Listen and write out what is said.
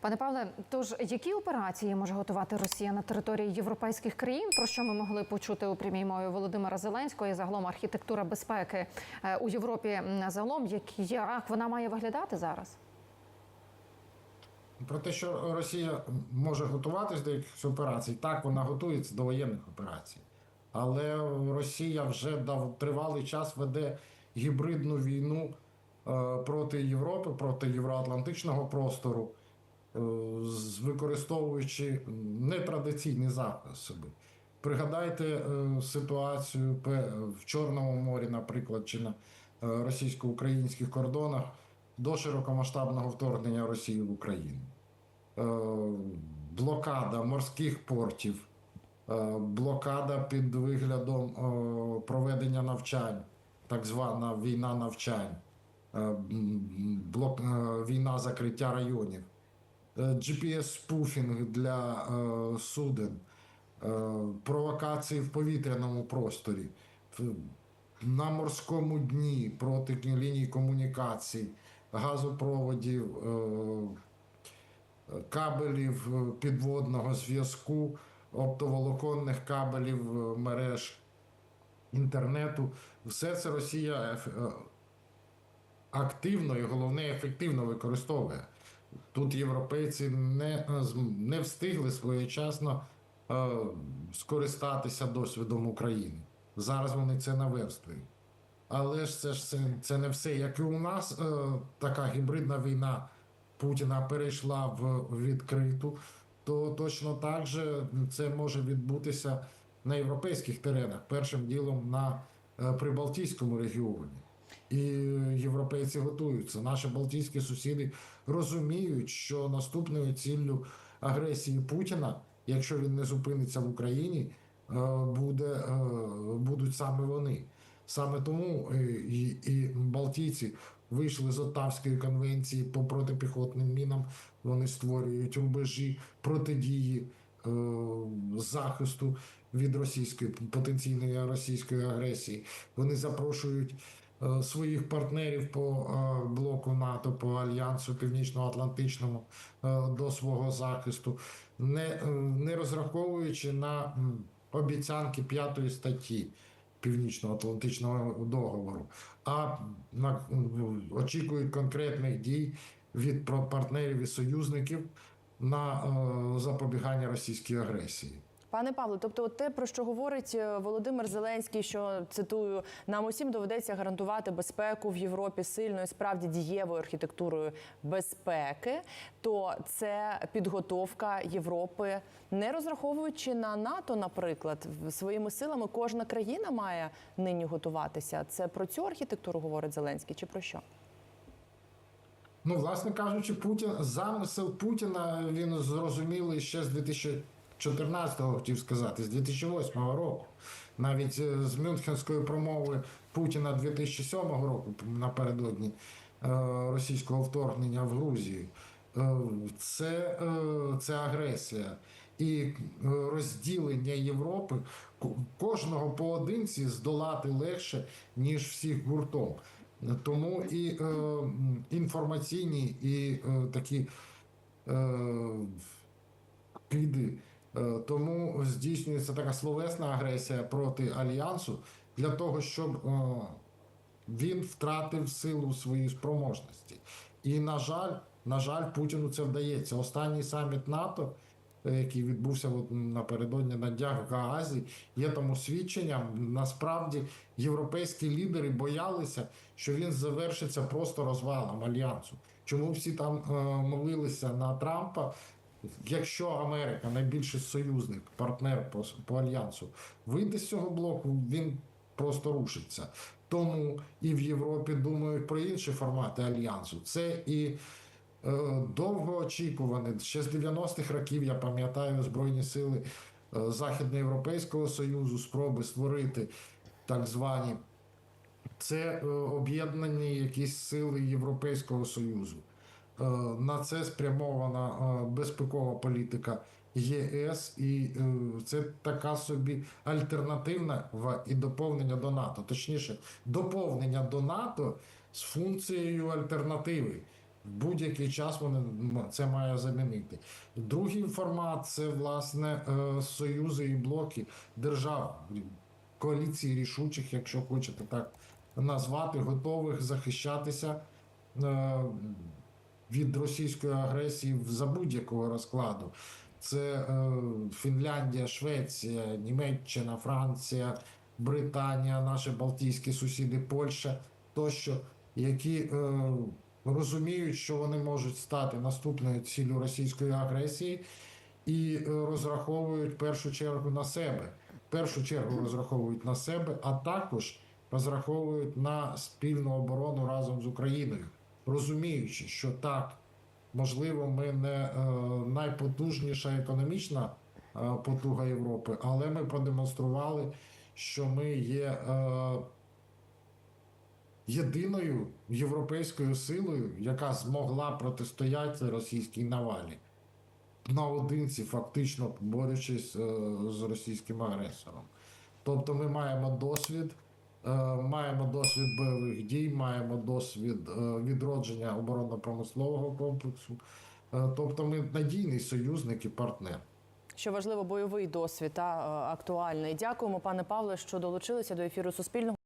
Пане Павле, тож які операції може готувати Росія на території європейських країн? Про що ми могли почути у прямій мові Володимира Зеленського і загалом архітектура безпеки е, у Європі загалом, як, вона має виглядати зараз? Про те, що Росія може готуватись до якихось операцій, так вона готується до воєнних операцій. Але Росія вже дав тривалий час веде гібридну війну е, проти Європи, проти євроатлантичного простору, використовуючи нетрадиційні засоби. Пригадайте е, ситуацію в Чорному морі, наприклад, чи на е, російсько-українських кордонах до широкомасштабного вторгнення Росії в Україну. Е, Блокада морських портів, е, блокада під виглядом е, проведення навчань, так звана війна навчань, е, е, війна закриття районів, е, GPS-спуфінг для е, суден, е, провокації в повітряному просторі, на морському дні проти ліній комунікацій, газопроводів, е, кабелів е, підводного зв'язку, оптоволоконних кабелів е, мереж інтернету. Все це Росія активно і головне ефективно використовує. Тут європейці не, е, не встигли своєчасно е, скористатися досвідом України. Зараз вони це наверстують. Але ж це ж це, це не все. Як і у нас е, така гібридна війна Путіна перейшла в відкриту, то точно так же це може відбутися на європейських теренах. Першим ділом на е, Прибалтійському регіоні. І європейці готуються. Наші балтійські сусіди розуміють, що наступною ціллю агресії Путіна, якщо він не зупиниться в Україні, е, буде, е, будуть саме вони. Саме тому е, і, і Балтійці вийшли з Оттавської конвенції по протипіхотним мінам. Вони створюють рубежі протидії е, захисту від російської потенційної російської агресії. Вони запрошують своїх партнерів по е, блоку НАТО, по альянсу Північно-Атлантичному е, до свого захисту, не, е, не розраховуючи на обіцянки п'ятої статті. Північно-Атлантичного договору, а на, очікують конкретних дій від партнерів і союзників на е, запобігання російській агресії. Пане Павло, тобто, от те, про що говорить е, Володимир Зеленський, що цитую, нам усім доведеться гарантувати безпеку в Європі сильною, справді дієвою архітектурою безпеки, то це підготовка Європи, не розраховуючи на НАТО, наприклад, своїми силами кожна країна має нині готуватися. Це про цю архітектуру говорить Зеленський, чи про що? Ну, власне кажучи, Путін замисел Путіна він зрозумілий ще з 2014-го, хотів сказати, з 2008 року. Навіть е, з Мюнхенської промови Путіна 2007 року напередодні е, російського вторгнення в Грузію. Е, Це, це агресія і розділення Європи кожного поодинці здолати легше, ніж всіх гуртом. Тому і інформаційні, і такі піди. Е, Тому здійснюється така словесна агресія проти альянсу для того, щоб е, він втратив силу своєї спроможності. І, на жаль, на жаль, Путіну це вдається. Останній саміт НАТО, е, який відбувся напередодні на днях в Гаазі, є тому свідченням. Насправді європейські лідери боялися, що він завершиться просто розвалом альянсу. Чому всі там молилися на Трампа? Якщо Америка найбільший союзник, партнер по, по альянсу, вийде з цього блоку, він просто рушиться. Тому і в Європі думають про інші формати альянсу. Це і е, довгоочікуване. Ще з 90-х років я пам'ятаю Збройні сили е, Західноєвропейського Союзу спроби створити так звані це е, об'єднані якісь сили Європейського Союзу. Е, На це спрямована е, безпекова політика ЄС, і е, це така собі альтернативна і доповнення до НАТО. Точніше, доповнення до НАТО з функцією альтернативи. В будь-який час вони це має замінити. Другий формат це власне союзи і блоки держав, коаліції рішучих, якщо хочете так назвати, готових захищатися від російської агресії за будь-якого розкладу. Це е, Фінляндія, Швеція, Німеччина, Франція, Британія, наші Балтійські сусіди, Польща тощо, які е, розуміють, що вони можуть стати наступною ціллю російської агресії і е, розраховують першу чергу на себе. Першу чергу розраховують на себе, а також розраховують на спільну оборону разом з Україною, розуміючи, що так, можливо, ми не е, найпотужніша економічна е, потуга Європи, але ми продемонстрували, що ми є е, єдиною європейською силою, яка змогла протистояти російській навалі наодинці, фактично борючись з російським агресором. Тобто ми маємо досвід, маємо досвід бойових дій, маємо досвід е, відродження оборонно-промислового комплексу. Е, Тобто ми надійний союзник і партнер. Що важливо, бойовий досвід та е, актуальний. Дякуємо, пане Павле, що долучилися до ефіру Суспільного.